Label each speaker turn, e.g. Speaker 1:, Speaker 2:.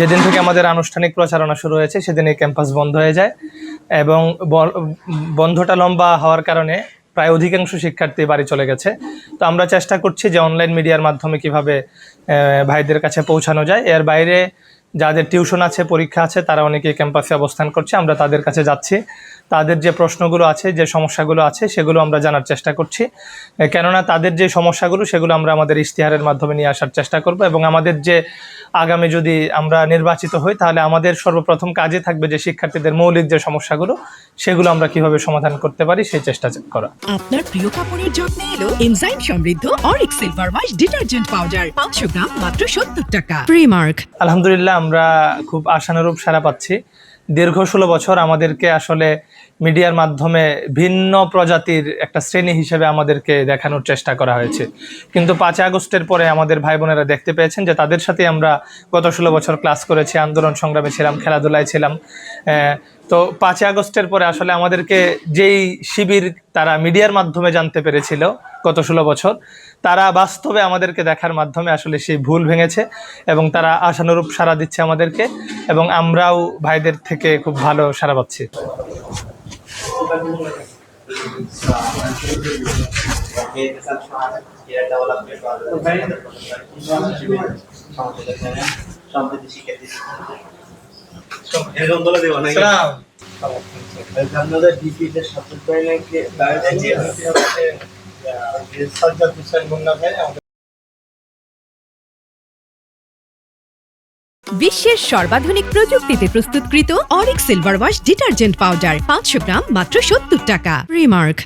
Speaker 1: যেদিন থেকে আমাদের আনুষ্ঠানিক প্রচারণা শুরু হয়েছে, সেদিন এই ক্যাম্পাস বন্ধ হয়ে যায় এবং বন্ধটা লম্বা হওয়ার কারণে প্রায় অধিকাংশ শিক্ষার্থী বাড়ি চলে গেছে। তো আমরা চেষ্টা করছি যে অনলাইন মিডিয়ার মাধ্যমে কীভাবে ভাইদের কাছে পৌঁছানো যায়। এর বাইরে যাদের টিউশন আছে পরীক্ষা আছে তারা অনেকেই ক্যাম্পাসে অবস্থান করছে। আমরা তাদের কাছে যাচ্ছি। তাদের যে প্রশ্নগুলো আছে যে সমস্যাগুলো আছে সেগুলো আমরা জানার চেষ্টা করছি। কেননা তাদের যে সমস্যাগুলো সেগুলো আমরা আমাদের ইশতেহারের মাধ্যমে নিয়ে আসার চেষ্টা করব এবং আমাদের যে আগামী যদি আমরা নির্বাচিত হই তাহলে আমাদের সর্বপ্রথম কাজে থাকবে যে শিক্ষার্থীদের মৌলিক যে সমস্যাগুলো সেগুলো আমরা কীভাবে সমাধান করতে পারি সেই চেষ্টা করা।
Speaker 2: আপনার প্রিয় কাপড়ের যত্নে এলো এনজাইম সমৃদ্ধ Aurik silver wash detergent powder পাঁচশো গ্রাম মাত্র সত্তর টাকা। প্রিমার্ক
Speaker 1: আলহামদুলিল্লাহ আমরা খুব আশানুরূপ সারা পাচ্ছি। দীর্ঘ ষোলো বছর আমাদেরকে আসলে মিডিয়ার মাধ্যমে ভিন্ন প্রজাতির একটা শ্রেণি হিসেবে আমাদেরকে দেখানোর চেষ্টা করা হয়েছে। কিন্তু পাঁচই আগস্টের পরে আমাদের ভাই বোনেরা দেখতে পেয়েছেন যে তাদের সাথে আমরা গত ষোলো বছর ক্লাস করেছি, আন্দোলন সংগ্রামে ছিলাম, খেলাধুলায় ছিলাম। তো পাঁচই আগস্টের পরে আসলে আমাদেরকে যেই শিবির তারা মিডিয়ার মাধ্যমে জানতে পেরেছিল গত ষোলো বছর, তারা বাস্তবে আমাদেরকে দেখার মাধ্যমে আসলে সেই ভুল ভেঙেছে এবং তারা আশানুরূপ সাড়া দিচ্ছে আমাদেরকে এবং আমরাও ভাইদের থেকে খুব ভালো সাড়া পাচ্ছি।
Speaker 3: আপনাদের
Speaker 2: বিশ্বের সর্বাধুনিক প্রযুক্তিতে প্রস্তুতকৃত Aurik silver wash detergent powder পাঁচশো গ্রাম, মাত্র সত্তর টাকা। রিমার্ক